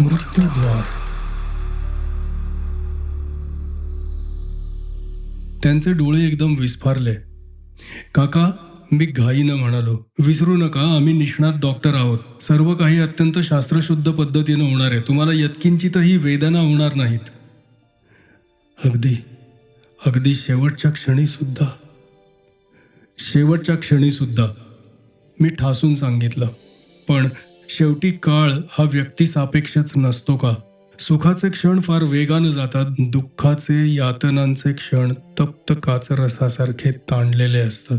मृत्यूद्वार त्यांचे डोळे एकदम विस्फारले. काका मी घाईनं म्हणालो विसरू नका आम्ही निष्णात डॉक्टर आहोत. सर्व काही अत्यंत शास्त्रशुद्ध पद्धतीनं होणार आहे. तुम्हाला यत्किंचितही वेदना होणार नाहीत. अगदी अगदी शेवटच्या क्षणी सुद्धा शेवटच्या क्षणी सुद्धा मी ठासून सांगितलं. पण शेवटी काळ हा व्यक्ती सापेक्षच नसतो का? सुखाचे क्षण फार वेगानं जातात दुःखाचे यातनांचे क्षण तप्त काचरसासारखे ताणलेले असतात.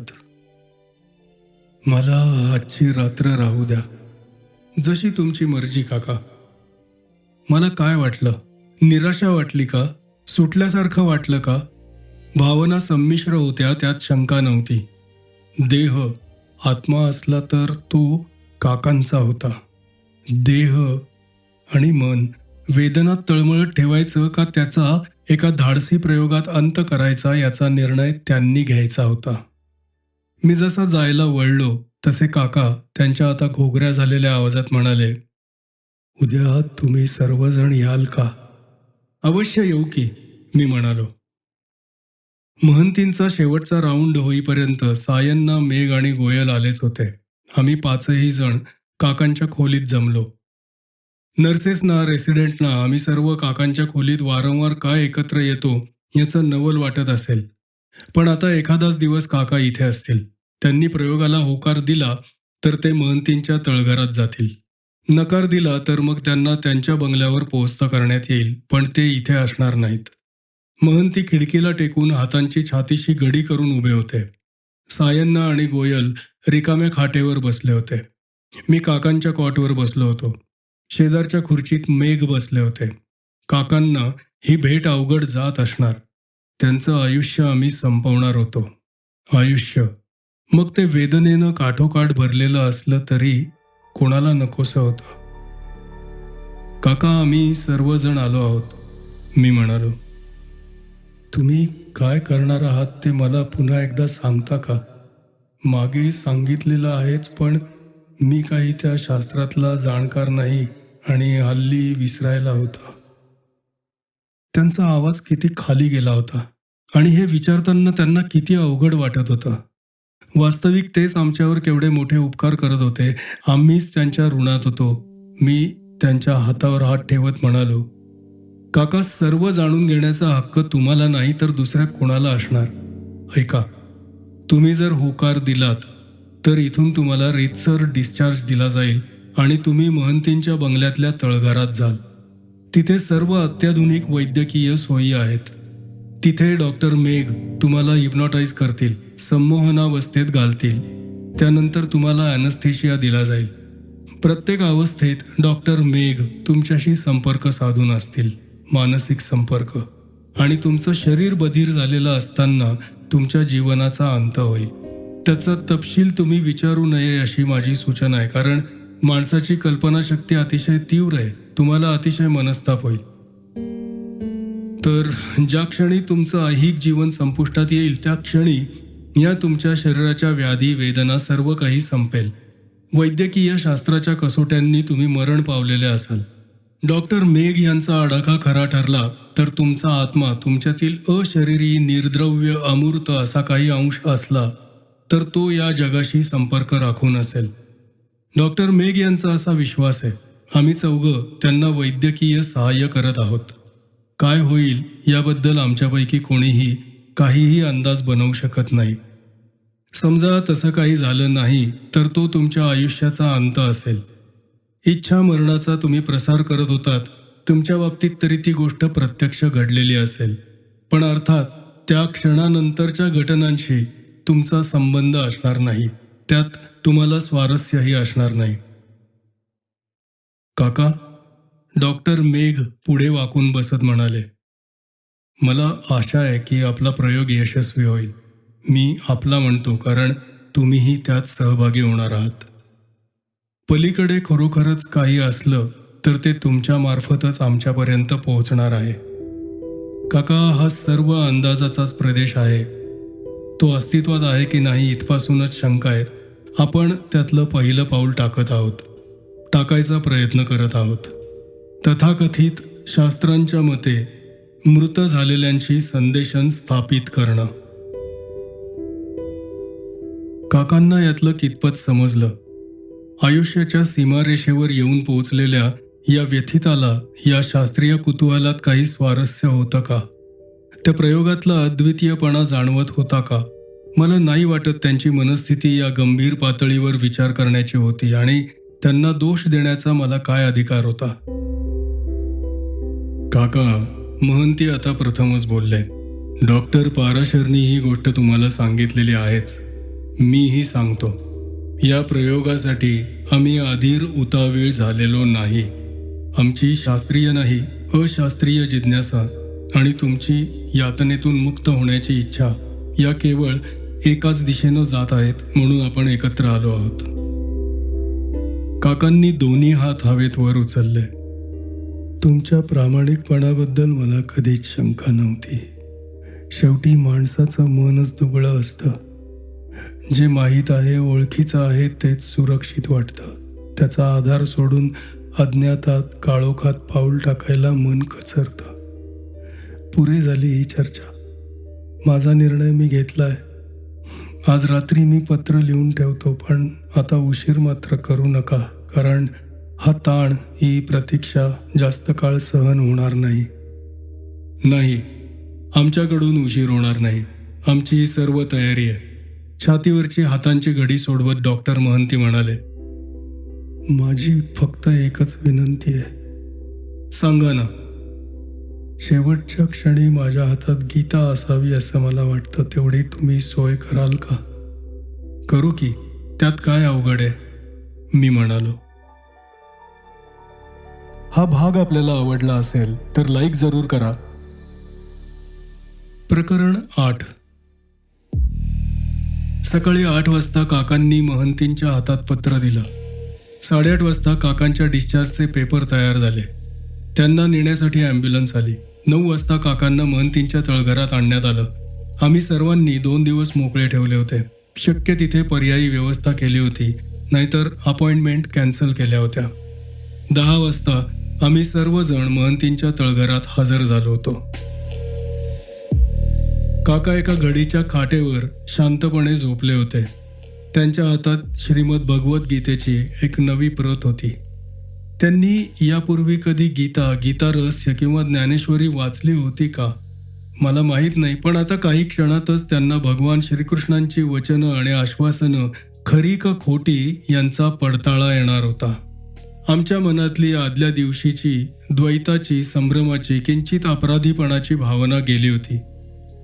मला आजची रात्र राहू द्या. जशी तुमची मर्जी काका. मला काय वाटलं? निराशा वाटली का? सुटल्यासारखं वाटलं का? भावना संमिश्र होत्या त्यात शंका नव्हती. देह आत्मा असला तर तो काकांचा होता. देह आणि मन वेदनात तळमळत ठेवायचं का त्याचा एका धाडसी प्रयोगात अंत करायचा याचा निर्णय त्यांनी घ्यायचा होता. मी जसा जायला वळलो तसे काका त्यांच्या आता घोगऱ्या झालेल्या आवाजात म्हणाले उद्या तुम्ही सर्वजण याल का? अवश्य येऊ की मी म्हणालो. महंतींचा शेवटचा राऊंड होईपर्यंत सायन्ना मेघ आणि गोयल आलेच होते. आम्ही पाचही जण काकांच्या खोलीत जमलो. नर्सेसना रेसिडेंटना आम्ही सर्व काकांच्या खोलीत वारंवार काय एकत्र येतो याचं नवल वाटत असेल. पण आता एखादाच दिवस काका इथे असतील. त्यांनी प्रयोगाला होकार दिला तर ते महंतींच्या तळघरात जातील. नकार दिला तर मग त्यांना त्यांच्या बंगल्यावर पोहोचता करण्यात येईल पण ते इथे असणार नाहीत. महंती खिडकीला टेकून हातांची छातीशी गडी करून उभे होते. सायन्ना आणि गोयल रिकाम्या खाटेवर बसले होते. मी काकांच्या कॉटवर बसलो होतो. शेजारच्या खुर्चीत मेघ बसले होते. काकांना ही भेट अवघड जात असणार. त्यांचं आयुष्य आम्ही संपवणार होतो. आयुष्य. मग ते वेदनेनं काठोकाठ भरलेलं असलं तरी कोणाला नकोसं होतं. काका आम्ही सर्वजण आलो आहोत. मी म्हणालो तुम्ही काय करणार आहात ते मला पुन्हा एकदा सांगता का? मागे सांगितलेलं आहेच पण मी काही त्या शास्त्रातला जाणकार नाही आणि हल्ली विसरायला होता. त्यांचा आवाज किती खाली गेला होता आणि हे विचारताना त्यांना किती अवघड वाटत होतं. वास्तविक तेच आमच्यावर केवढे मोठे उपकार करत होते. आम्हीच त्यांच्या ऋणात होतो. मी त्यांच्या हातावर हात ठेवत म्हणालो काका सर्व जाणून घेण्याचा हक्क तुम्हाला नाही तर दुसऱ्या कोणाला असणार? ऐका तुम्ही जर होकार दिलात तर इथून तुम्हाला रीतसर डिस्चार्ज दिला जाईल आणि तुम्ही महंतींच्या बंगल्यातल्या तळघरात जाल. तिथे सर्व अत्याधुनिक वैद्यकीय सोयी आहेत. तिथे डॉक्टर मेघ तुम्हाला हिप्नॉटाईज करतील संमोहनावस्थेत घालतील. त्यानंतर तुम्हाला ॲनस्थेशिया दिला जाईल. प्रत्येक अवस्थेत डॉक्टर मेघ तुमच्याशी संपर्क साधून असतील मानसिक संपर्क. आणि तुमचं शरीर बधीर झालेलं असताना तुमच्या जीवनाचा अंत होईल. त्याचा तपशील तुम्ही विचारू नये अशी माझी सूचना आहे. कारण माणसाची कल्पनाशक्ती अतिशय तीव्र आहे. तुम्हाला अतिशय मनस्ताप होईल. तर ज्या क्षणी तुमचं ऐहिक जीवन संपुष्टात येईल त्या क्षणी या तुमच्या शरीराच्या व्याधी वेदना सर्व काही संपेल. वैद्यकीय शास्त्राच्या कसोट्यांनी तुम्ही मरण पावलेले असाल. डॉक्टर मेघ यांचा आडाखा खरा ठरला तर तुमचा आत्मा तुमच्यातील अशरीरी निर्द्रव्य अमूर्त असा काही अंश असला. तर तो या जगाशी संपर्क राखून असेल. डॉक्टर मेघ यांचा असा विश्वास आहे. आम्ही चौघं त्यांना वैद्यकीय सहाय्य करत आहोत. काय होईल याबद्दल आमच्यापैकी कोणीही काहीही अंदाज बनवू शकत नाही. समजा तसं काही झालं नाही तर तो तुमच्या आयुष्याचा अंत असेल. इच्छा मरणाचा तुम्ही प्रसार करत होतात. तुमच्या बाबतीत तरी ती गोष्ट प्रत्यक्ष घडलेली असेल. पण अर्थात त्या क्षणानंतरच्या घटनांशी तुमचा संबंध असणार नाही. त्यात तुम्हाला स्वारस्यही असणार नाही. काका डॉक्टर मेघ पुढे वाकून बसत म्हणाले मला आशा आहे की आपला प्रयोग यशस्वी होईल. मी आपला म्हणतो कारण तुम्हीही त्यात सहभागी होणार आहात. पलीकडे खरोखरच काही असलं तर ते तुमच्यामार्फतच आमच्यापर्यंत पोहोचणार आहे. काका हा सर्व अंदाजाचाच प्रदेश आहे. तो अस्तित्वात आहे की नाही इथपासूनच शंका आहेत. आपण त्यातलं पहिलं पाऊल टाकत आहोत. टाकायचा प्रयत्न करत आहोत. तथाकथित शास्त्रांच्या मते मृत झालेल्यांशी संदेशन स्थापित करणं. काकांना यातलं कितपत समजलं? आयुष्याच्या सीमारेषेवर येऊन पोहोचलेल्या या व्यथिताला या शास्त्रीय कुतूहलात काही स्वारस्य होतं का? त्या प्रयोगातला अद्वितीयपणा जाणवत होता का? मला नाही वाटत त्यांची मनस्थिती या गंभीर पातळीवर विचार करण्याची होती आणि त्यांना दोष देण्याचा मला काय अधिकार होता? काका महंती आता प्रथमच बोलले. डॉक्टर पाराशरनी ही गोष्ट तुम्हाला सांगितलेली आहेच. मीही सांगतो. या प्रयोगासाठी आम्ही आधीर उतावीळ झालेलो नाही. आमची शास्त्रीय नाही अशास्त्रीय जिज्ञासा आणि तुमची यातनेतून मुक्त होण्याची इच्छा या केवळ एकाच दिशेनं जात आहेत म्हणून आपण एकत्र आलो आहोत. काकांनी दोन्ही हात हवेत वर उचलले. तुमच्या प्रामाणिकपणाबद्दल मला कधीच शंका नव्हती. शेवटी माणसाचं मनच दुबळं असतं. जे माहीत आहे ओळखीचं आहे तेच सुरक्षित वाटतं. त्याचा आधार सोडून अज्ञातात काळोखात पाऊल टाकायला मन कचरतं. पुरे झाली ही चर्चा. माझा निर्णय मी घेतलाय. आज रात्री मी पत्र लिहून ठेवतो पण आता उशीर मात्र करू नका कारण हा ताण ही प्रतीक्षा जास्त काळ सहन होणार नाही. नाही आमच्याकडून उशीर होणार नाही. आमची ही सर्व तयारी आहे. छातीवरची हातांची घडी सोडवत डॉक्टर महंती म्हणाले माझी फक्त एकच विनंती आहे. सांगा ना शेवटच्या क्षणी माझ्या हातात गीता असावी असं मला वाटतं. तेवढी तुम्ही सोय कराल का? करू की. त्यात काय अवघड आहे? मी म्हणालो. हा भाग आपल्याला आवडला असेल तर लाईक जरूर करा. प्रकरण आठ. सकाळी आठ वाजता काकांनी महंतींच्या हातात पत्र दिलं. साडेआठ वाजता काकांच्या डिस्चार्जचे पेपर तयार झाले. त्यांना नेण्यासाठी ॲम्ब्युलन्स आली. नऊ वाजता काकांना महंतींच्या तळघरात आणण्यात आलं. आम्ही सर्वांनी दोन दिवस मोकळे ठेवले होते. शक्य तिथे पर्यायी व्यवस्था केली होती. नाहीतर अपॉइंटमेंट कॅन्सल केल्या होत्या. दहा वाजता आम्ही सर्वजण महंतींच्या तळघरात हजर झालो होतो. काका एका घडीच्या खाटेवर शांतपणे झोपले होते. त्यांच्या हातात श्रीमद भगवद्गीतेची एक नवी प्रत होती. त्यांनी यापूर्वी कधी गीता गीता रहस्य किंवा ज्ञानेश्वरी वाचली होती का? मला माहीत नाही पण आता काही क्षणातच त्यांना भगवान श्रीकृष्णांची वचनं आणि आश्वासनं खरी का खोटी यांचा पडताळा येणार होता. आमच्या मनातली आदल्या दिवशीची द्वैताची संभ्रमाची किंचित अपराधीपणाची भावना गेली होती.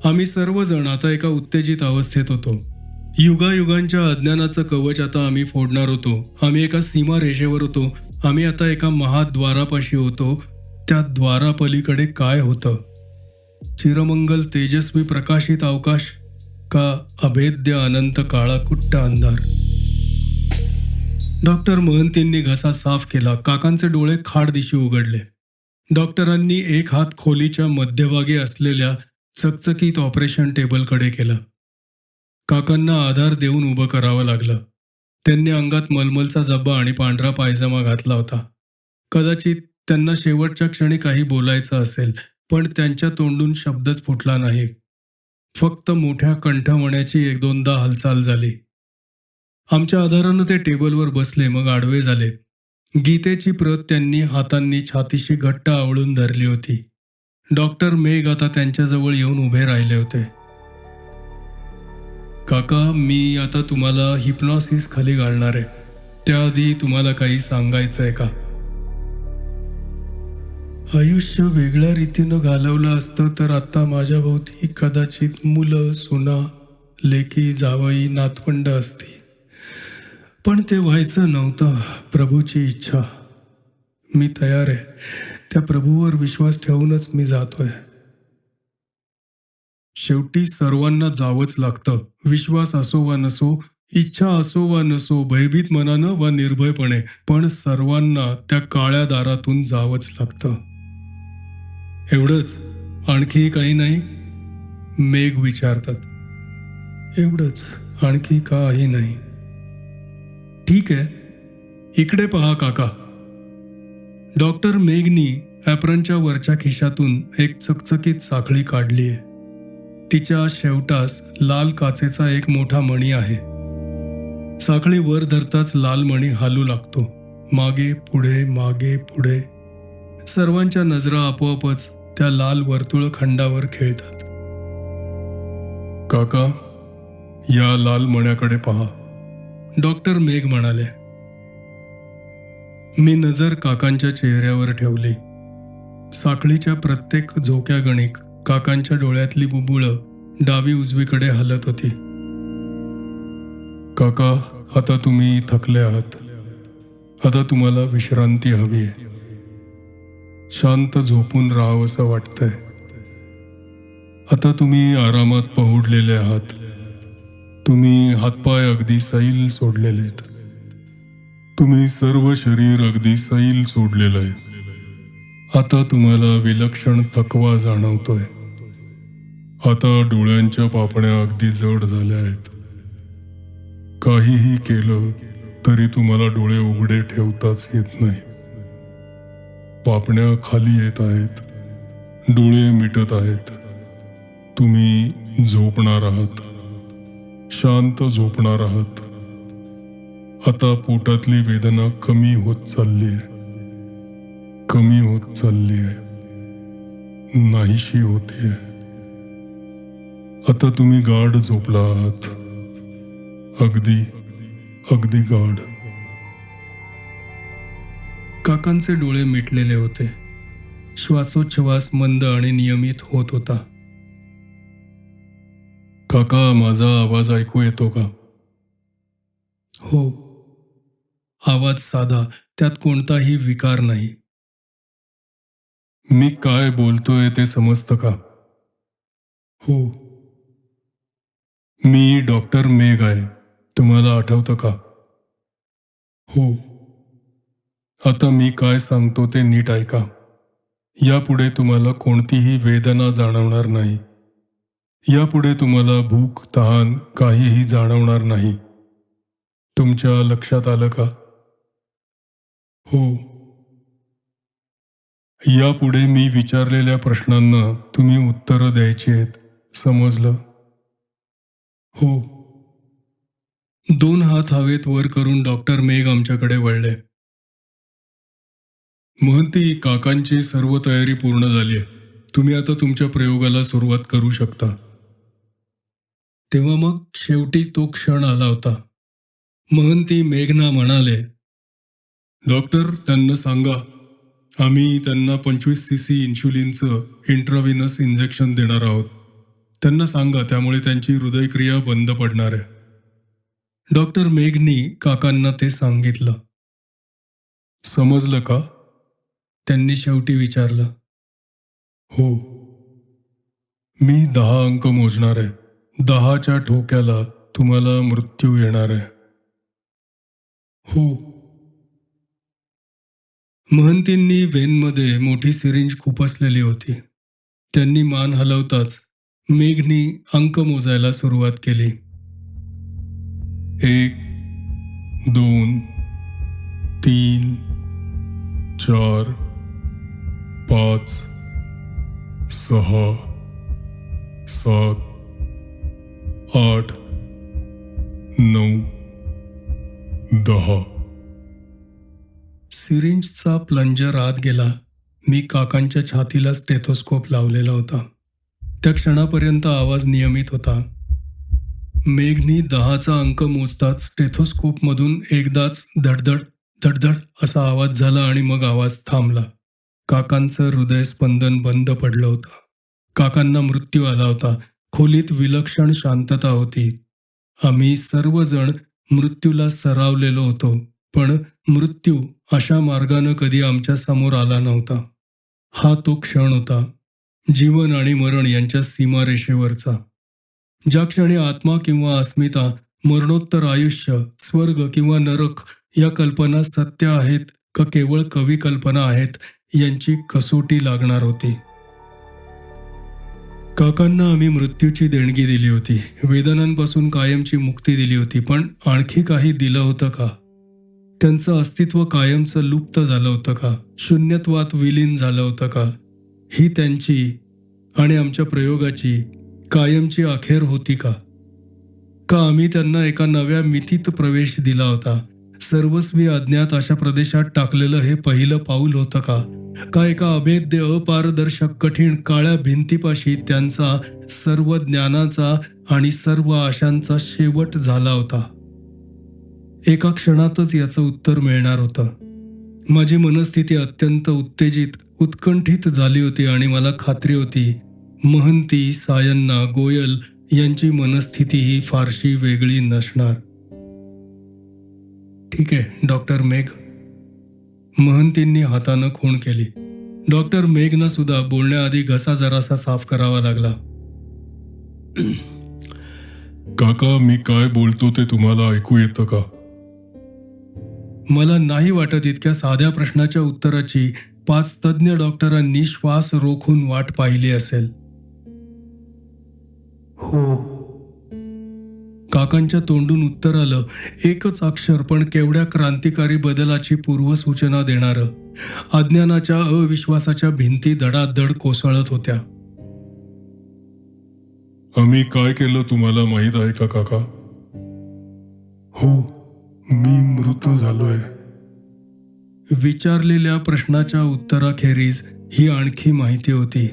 आम्ही सर्वजण आता एका उत्तेजित अवस्थेत होतो. युगायुगांच्या अज्ञानाचं कवच आता आम्ही फोडणार होतो. आम्ही एका सीमा रेषेवर होतो. आम्ही आता एका महाद्वारापाशी होतो. त्या द्वारापलीकडे काय होतं? चिरमंगल तेजस्वी प्रकाशित अवकाश का अभेद्य अनंत काळा कुट्ट अंधार? डॉक्टर महंतींनी घसा साफ केला. काकांचे डोळे खाड दिशी उघडले. डॉक्टरांनी एक हात खोलीच्या मध्यभागी असलेल्या चकचकीत ऑपरेशन टेबलकडे केला. काकांना आधार देऊन उभं करावं लागलं. त्यांनी अंगात मलमलचा जब्बा आणि पांढरा पायजमा घातला होता. कदाचित त्यांना शेवटच्या क्षणी काही बोलायचं असेल पण त्यांच्या तोंडून शब्दच फुटला नाही. फक्त मोठ्या कंठमण्याची एक दोनदा हालचाल झाली. आमच्या आधारानं ते टेबलवर बसले मग आडवे झाले. गीतेची प्रत त्यांनी हातांनी छातीशी घट्ट आवळून धरली होती. डॉक्टर मेघ आता त्यांच्याजवळ येऊन उभे राहिले होते. काका मी आता तुम्हाला हिप्नॉसिस खाली घालणार आहे. त्याआधी तुम्हाला काही सांगायचं आहे का? आयुष्य वेगळ्या रीतीनं घालवलं असतं तर आता माझ्या भोवती कदाचित मुलं सुना लेकी जावई नातवंड असती पण ते व्हायचं नव्हतं प्रभूची इच्छा. मी तयार आहे. त्या प्रभूवर विश्वास ठेवूनच मी जातोय. शेवटी सर्वांना जावंच लागतं. विश्वास असो वा नसो इच्छा असो वा नसो भयभीत मनानं वा निर्भयपणे पण सर्वांना त्या काळ्या दारातून जावंच लागतं. एवढंच. आणखी काही नाही? मेघ विचारतात. एवढंच. आणखी काही नाही. ठीक आहे. इकडे पहा काका. डॉक्टर मेघनी ॲप्रनच्या वरच्या खिशातून एक चकचकीत साखळी काढली आहे तिच्या शेवटास लाल काचेचा एक मोठा मणी आहे. साखळी वर धरताच लाल मणी हालू लागतो. मागे पुढे मागे पुढे. सर्वांच्या नजरा आपोआपच त्या लाल वर्तुळ खंडावर खेळतात. काका या लाल मण्याकडे पहा. डॉक्टर मेघ म्हणाले. मी नजर काकांच्या चेहऱ्यावर ठेवली. साखळीच्या प्रत्येक झोक्या गणिक काकांच्या डोळ्यातली बुबुळं डावी उजवीकडे हलत होती. काका आता तुम्ही थकले आहात. आता तुम्हाला विश्रांती हवी आहे. शांत झोपून राहावंसं वाटतंय. आता तुम्ही आरामात पहुडलेले आहात. तुम्ही हातपाय अगदी सैल सोडलेले आहेत. तुम्ही सर्व शरीर अगदी सैल सोडलेलं आहे. आता तुम्हाला विलक्षण थकवा जाणवतोय. आता डोळ्यांच्या पापण्या अगदी जड झाल्या आहेत. काहीही केलं तरी तुम्हाला डोळे उघडे ठेवताच येत नाही. पापण्या खाली येत आहेत. डोळे मिटत आहेत. तुम्ही झोपणार आहात. शांत झोपणार आहात. आता पोटातली वेदना कमी होत चालली आहे. कमी होत चालली आहे. नाहीशी होते. आता तुम्ही गाढ झोपला आहात अगदी अगदी गाढ. काकांचे डोळे मिटलेले होते. श्वासोच्छवास मंद आणि नियमित होत होता. काका माझा आवाज ऐकू येतो का? हो. आवाज साधा त्यात कोणताही विकार नाही. मी काय बोलतोय ते समजतं का? हो. मी डॉक्टर मेघ आहे. तुम्हाला आठवतं का? हो. आता मी काय सांगतो ते नीट ऐका. यापुढे तुम्हाला कोणतीही वेदना जाणवणार नाही. यापुढे तुम्हाला भूक तहान काहीही जाणवणार नाही. तुमच्या लक्षात आलं का? हो. यापुढे मी विचारलेल्या प्रश्नांना तुम्ही उत्तरं द्यायची आहेत. समजलं? हो. दोन हात हवेत वर करून डॉक्टर मेघ आमच्याकडे वळले. महंती काकांची सर्व तयारी पूर्ण झाली आहे. तुम्ही आता तुमच्या प्रयोगाला सुरुवात करू शकता. तेव्हा मग शेवटी तो क्षण आला होता. महंती मेघना म्हणाले डॉक्टर त्यांना सांगा. आम्ही त्यांना पंचवीस सी सी इन्शुलिनचं इंट्राव्हिनस इंजेक्शन देणार आहोत. त्यांना सांगा त्यामुळे त्यांची हृदयक्रिया बंद पडणार आहे. डॉक्टर मेघनी काकांना ते सांगितलं. समजलं का? त्यांनी शेवटी विचारलं. हो. मी दहा अंक मोजणार आहे. दहाच्या ठोक्याला तुम्हाला मृत्यू येणार आहे. हो. महंतींनी वेनमध्ये मोठी सिरिंज खुपसलेली होती. त्यांनी मान हलवताच मेघनी अंक मोजायला सुरुवात केली. एक दोन तीन चार पाच सहा सात आठ नऊ दहा. सिरिंजचा प्लंजर आत गेला. मी काकांच्या छातीला स्टेथोस्कोप लावलेला होता. त्या क्षणापर्यंत आवाज नियमित होता. मेघनी दहाचा अंक मोजताच स्टेथोस्कोपमधून एकदाच धडधड धडधड असा आवाज झाला आणि मग आवाज थांबला. काकांचं हृदय स्पंदन बंद पडलं होतं. काकांना मृत्यू आला होता. खोलीत विलक्षण शांतता होती. आम्ही सर्वजण मृत्यूला सरावलेलो होतो पण मृत्यू अशा मार्गानं कधी आमच्यासमोर आला नव्हता. हा तो क्षण होता. जीवन आणि मरण यांच्या सीमारेषेवरचा. ज्या क्षणी आत्मा किंवा अस्मिता मरणोत्तर आयुष्य स्वर्ग किंवा नरक या कल्पना सत्य आहेत का केवळ कवी कल्पना आहेत यांची कसोटी लागणार होती. काकांना आम्ही मृत्यूची देणगी दिली होती. वेदनांपासून कायमची मुक्ती दिली होती पण आणखी काही दिलं होतं का? त्यांचं अस्तित्व कायमचं लुप्त झालं होतं का? शून्यत्वात विलीन झालं होतं का? ही त्यांची आणि आमच्या प्रयोगाची कायमची अखेर होती का? का आम्ही त्यांना एका नव्या मितीत प्रवेश दिला होता? सर्वस्वी अज्ञात अशा प्रदेशात टाकलेलं हे पहिलं पाऊल होतं का? का एका अभेद्य अपारदर्शक कठीण काळ्या भिंतीपाशी त्यांचा सर्व ज्ञानाचा आणि सर्व आशांचा शेवट झाला होता? एका क्षणातच याचं उत्तर मिळणार होतं. माझी मनस्थिती अत्यंत उत्तेजित उत्कंठित झाली होती आणि मला खात्री होती. महंती सायन्ना गोयल यांची मनस्थिती ही फारशी वेगळी नसणार. ठीक आहे डॉक्टर मेघ. महंतींनी हातानं खूण केली. डॉक्टर मेघना सुद्धा बोलण्याआधी घसा जरासा साफ करावा लागला. काका मी काय बोलतो ते तुम्हाला ऐकू येतं का? मला नाही वाटत इतक्या साध्या प्रश्नाच्या उत्तराची पाच तज्ज्ञ डॉक्टरांनी श्वास रोखून वाट पाहिली असेल. हो. काकांच्या तोंडून उत्तर आलं एकच अक्षर पण केवढ्या क्रांतिकारी बदलाची पूर्वसूचना देणारं. अज्ञानाच्या अविश्वासाच्या भिंती धडाधड कोसळत होत्या. आम्ही काय केलं तुम्हाला माहीत आहे का काका? हो मी मृत झालोय. विचारलेल्या प्रश्नाच्या उत्तराखेरीज ही आणखी माहिती होती.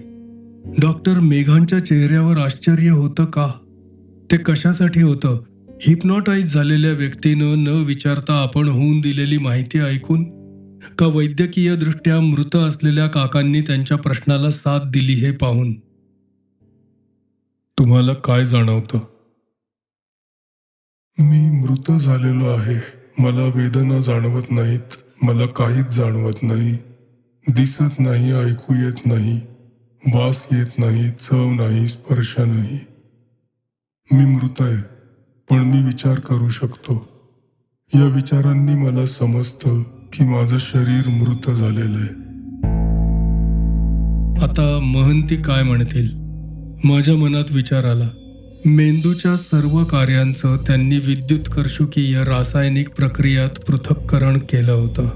डॉक्टर मेघांच्या चेहऱ्यावर आश्चर्य होतं का? ते कशासाठी होतं? हिप्नॉटाईज झालेल्या व्यक्तीनं न विचारता आपण होऊन दिलेली माहिती ऐकून? का वैद्यकीय दृष्ट्या मृत असलेल्या काकांनी त्यांच्या प्रश्नाला साथ दिली हे पाहून? तुम्हाला काय जाणवतं? मी मृत झालेलो आहे. मला वेदना जाणवत नाहीत. मला काहीच जाणवत नाही. दिसत नाही ऐकू येत नाही. वास येत नाही चव नाही स्पर्श नाही. मी मृत आहे पण मी विचार करू शकतो. या विचारांनी मला समजतं की माझं शरीर मृत झालेलं आहे. आता महंती काय म्हणतील? माझ्या मनात विचार आला. मेंदूच्या सर्व कार्यांचं त्यांनी विद्युतकर्षुकीय रासायनिक प्रक्रियात पृथक्करण केलं होतं.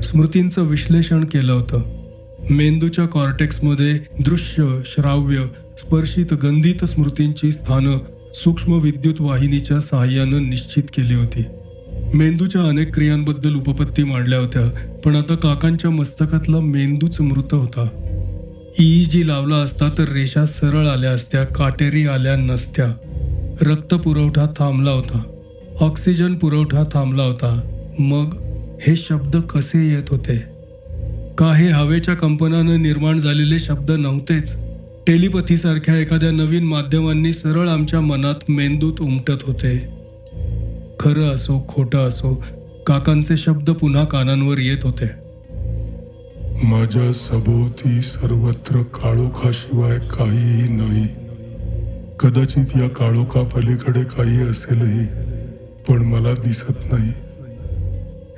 स्मृतींचं विश्लेषण केलं होतं. मेंदूच्या कॉर्टेक्समध्ये दृश्य श्राव्य स्पर्शित गंधित स्मृतींची स्थानं सूक्ष्म विद्युत वाहिनीच्या सहाय्यानं निश्चित केली होती. मेंदूच्या अनेक क्रियांबद्दल उपपत्ती मांडल्या होत्या पण आता काकांच्या मस्तकातला मेंदूच मृत होता. ई जी लावला असता तर रेषा सरळ आल्या असत्या काटेरी आल्या नसत्या. रक्त पुरवठा थांबला होता. ऑक्सिजन पुरवठा थांबला होता. मग हे शब्द कसे येत होते? का हे हवेच्या कंपनानं निर्माण झालेले शब्द नव्हतेच. टेलिपथीसारख्या एखाद्या नवीन माध्यमांनी सरळ आमच्या मनात मेंदूत उमटत होते. खरं असो खोटं असो काकांचे शब्द पुन्हा कानांवर येत होते. माझ्या सभोवती सर्वत्र काळोखाशिवाय काहीही नाही. कदाचित या काळोखा पलीकडे काही असेलही पण मला दिसत नाही.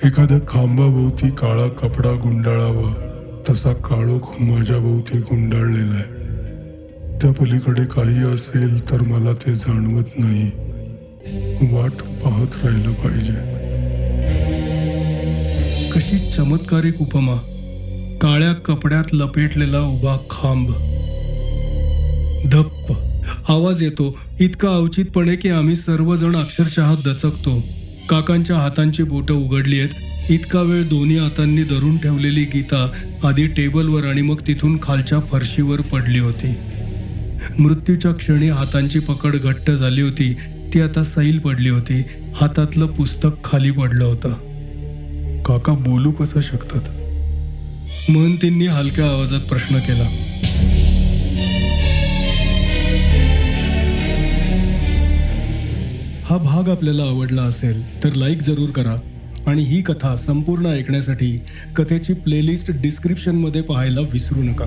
एखाद्या खांबाभोवती काळा कपडा गुंडाळावा तसा काळोख माझ्याभोवती गुंडाळलेला आहे. त्या पलीकडे काही असेल तर मला ते जाणवत नाही. वाट पाहत राहिलं पाहिजे. कशी चमत्कारिक उपमा. काळ्या कपड्यात लपेटलेला उभा खांब. धप्प. आवाज येतो. इतका अवचितपणे की आम्ही सर्वजण अक्षरशः दचकतो. काकांच्या हातांची बोटं उघडली आहेत. इतका वेळ दोन्ही हातांनी धरून ठेवलेली गीता आधी टेबलवर आणि मग तिथून खालच्या फरशीवर पडली होती. मृत्यूच्या क्षणी हातांची पकड घट्ट झाली होती. ती आता सैल पडली होती. हातातलं पुस्तक खाली पडलं होतं. काका बोलू कसं शकतात? महंतींनी हलक्या आवाजात प्रश्न केला. हा भाग आपल्याला आवडला असेल तर लाईक जरूर करा आणि ही कथा संपूर्ण ऐकण्यासाठी कथेची प्लेलिस्ट डिस्क्रिप्शनमध्ये पाहायला विसरू नका.